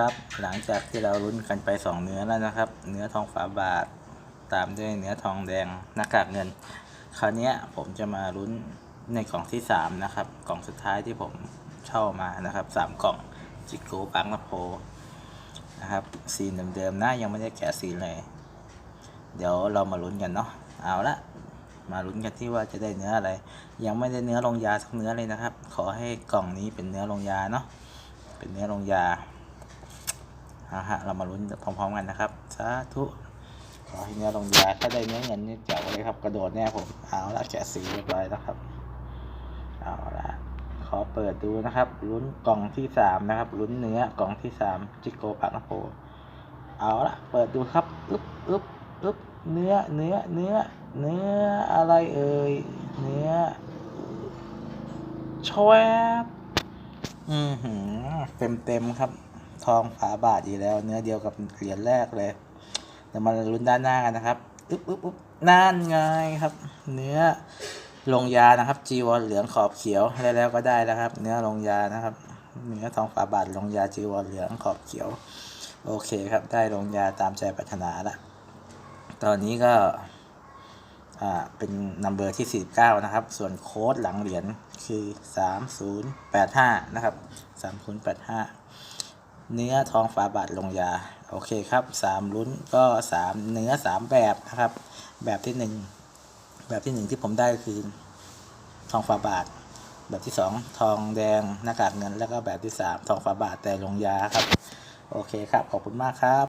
ครับ หลังจากที่เราลุ้นกันไปสองเนื้อแล้วนะครับ เนื้อทองฝาบาท ตามด้วยเนื้อทองแดงหน้ากากเงิน คราวนี้ผมจะมาลุ้นในกล่องที่สามนะครับ กล่องสุดท้ายที่ผมเช่ามานะครับสามกล่องจิโก้ปังนโพนะครับสีเดิมๆนะยังไม่ได้แกะสีเลย เดี๋ยวเรามาลุ้นกันเนาะเอาละมาลุ้นกันที่ว่าจะได้เนื้ออะไร ยังไม่ได้เนื้อลงยาสักเนื้อเลยนะครับ ขอให้กล่องนี้เป็นเนื้อลงยาเนาะเป็นเนื้อลงยา เอาฮะเรามาลุ้นพร้อมๆกันนะครับสาธุขอให้เนื้อลงยาถ้าได้เนื้อเงินนี่เจ๋วเลยครับกระโดดแน่ผมเอาละแกะสีเรียบร้อยแล้วครับเอาละขอเปิดดูนะครับลุ้นกล่องที่สามนะครับลุ้นเนื้อกล่องที่สามจิโกปักนโพเอาละเปิดดูครับอึ๊บอึ๊บอึ๊บเนื้อเนื้อเนื้อเนื้ออะไรเอ่ยเนื้อชวบอือหือเต็มเต็มครับ ทองฝาบาทอีกแล้ว เนื้อเดียวกับเหรียญแรกเลยเดี๋ยวมาลุ้นด้านหน้ากันนะครับอึ๊บอึ๊บอึ๊บนั่นไงครับ เนื้อลงยานะครับ จีวรเหลืองขอบเขียวได้แล้วก็ได้แล้วครับ เนื้อลงยานะครับเนื้อทองฝาบาทลงยาจีวรเหลืองขอบเขียว โอเคครับ ได้ลงยาตามใจปรารถนาละตอนนี้ก็อ่าเป็นนัมเบอร์ที่ 49 นะครับ ส่วนโค้ดหลังเหรียญคือ 3085 นะครับ 3085 เนื้อทองฝาบาทลงยา โอเคครับ3ลุ้นก็ 3 เนื้อ 3 แบบนะครับ แบบที่ 1 แบบที่ 1 ที่ผมได้คือทองฝาบาทแบบที่ 2 ทองแดงหน้ากากเงินแล้วก็แบบที่ 3 ทองฝาบาทแต่ลงยาครับ โอเคครับ ขอบคุณมากครับ